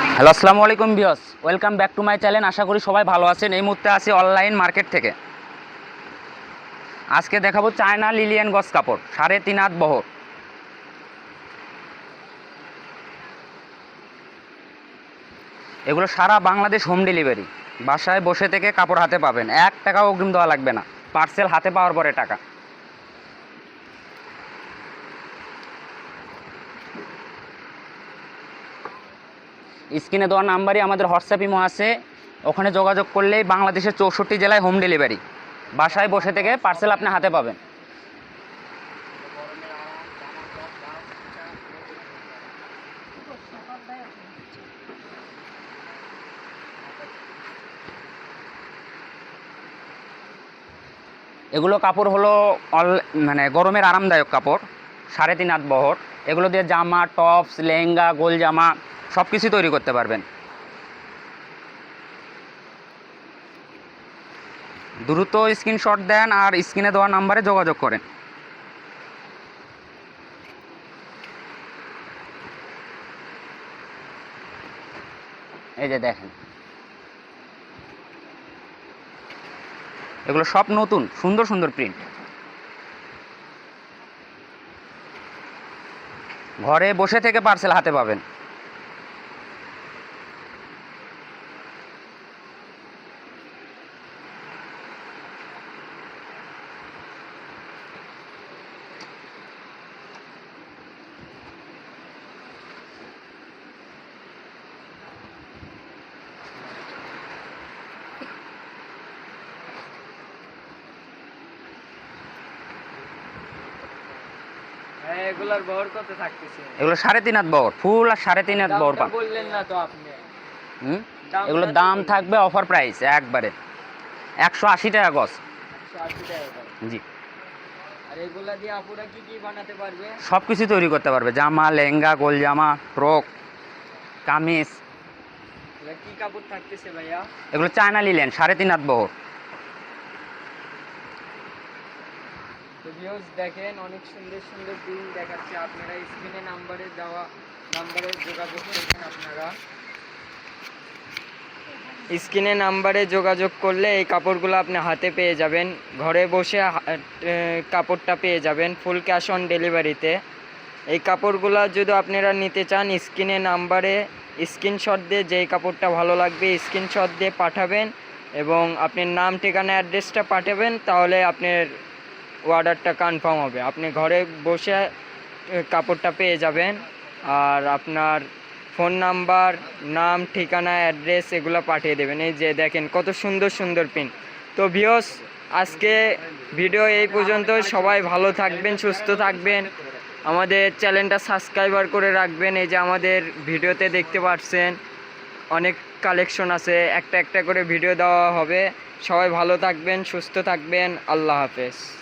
Hello, আসসালামু আলাইকুম বিয়স welcome back to my channel. আশা করি সবাই ভালো আছেন। এই মুহূর্তে আছি অনলাইন মার্কেট থেকে। আজকে দেখাবো চায়না লিলিয়ান গস কাপড়, সাড়ে তিন হাত বহর। এগুলো সারা বাংলাদেশ হোম ডেলিভারি। বাসায় বসে থেকে কাপড় হাতে পাবেন। এক টাকাও অগ্রিম দেওয়া লাগবে না। পার্সেল হাতে পাওয়ার পরে টাকা। স্ক্রিনে দেওয়া নাম্বারই আমাদের হোয়াটসঅ্যাপ ইমো আছে। ওখানে যোগাযোগ করলেই বাংলাদেশের চৌষট্টি জেলায় হোম ডেলিভারি। বাসায় বসে থেকে পার্সেল আপনি হাতে পাবেন। এগুলো কাপড় হলো অল মানে গরমের আরামদায়ক কাপড়, সাড়ে তিন হাত বহর। এগুলো দিয়ে জামা, টপস, লেহেঙ্গা, গোল জামা সব কিছু তৈরি করতে পারবেন। দ্রুত স্ক্রিনশট দেন আর স্ক্রিনে দেওয়া নাম্বারে যোগাযোগ করেন। এই যে দেখেন। এগুলো সব নতুন, সুন্দর সুন্দর প্রিন্ট ঘরে বসে থেকে পার্সেল হাতে পাবেন। এগুলার বহর কত থাকতেছে? এগুলো সাড়ে তিন হাত বহর ফুল আর সাড়ে তিন হাত বহর পান বললেন না তো আপনি। হুম? এগুলোর দাম থাকবে অফার প্রাইস একবারে। একশো আশি টাকা গজ। জি। এগুলা সব কিছু তৈরি করতে পারবে। জামা লেহেঙ্গা গোল জামা ফ্রক কামিজ। কি কাপড় থাকতেছে ভাইয়া? এগুলো চায়না লিলেন সাড়ে তিন হাত বহর। ভিউজ দেখেন, অনেক সুন্দর সুন্দর দিন দেখাচ্ছে। আপনারা স্ক্রিনে নাম্বারে দেওয়া নাম্বারে যোগাযোগ করবেন আপনারা। স্ক্রিনে নাম্বারে যোগাযোগ করলে এই কাপড়গুলো আপনি হাতে পেয়ে যাবেন। ঘরে বসে কাপড়টা পেয়ে যাবেন ফুল ক্যাশ অন ডেলিভারিতে এই কাপড়গুলো যদি আপনারা নিতে চান স্ক্রিনে নাম্বারে স্ক্রিনশট দিয়ে যেই কাপড়টা ভালো লাগবে স্ক্রিনশট দিয়ে পাঠাবেন এবং আপনার নাম, ঠিকানা অ্যাড্রেসটা পাঠাবেন, তাহলে আপনার অর্ডারটা কনফার্ম হবে। আপনি ঘরে বসে কাপড়টা পেয়ে যাবেন। আর আপনার ফোন নাম্বার নাম, ঠিকানা অ্যাড্রেস এগুলো পাঠিয়ে দেবেন। এই যে দেখেন কত সুন্দর সুন্দর পিন তো ভিওস আজকে ভিডিও এই পর্যন্ত সবাই ভালো থাকবেন, সুস্থ থাকবেন। আমাদের চ্যানেলটা সাবস্ক্রাইবার করে রাখবেন। এই যে আমাদের ভিডিওতে দেখতে পাচ্ছেন অনেক কালেকশন আছে। একটা একটা করে ভিডিও দেওয়া হবে। সবাই ভালো থাকবেন, সুস্থ থাকবেন। আল্লাহ হাফেজ।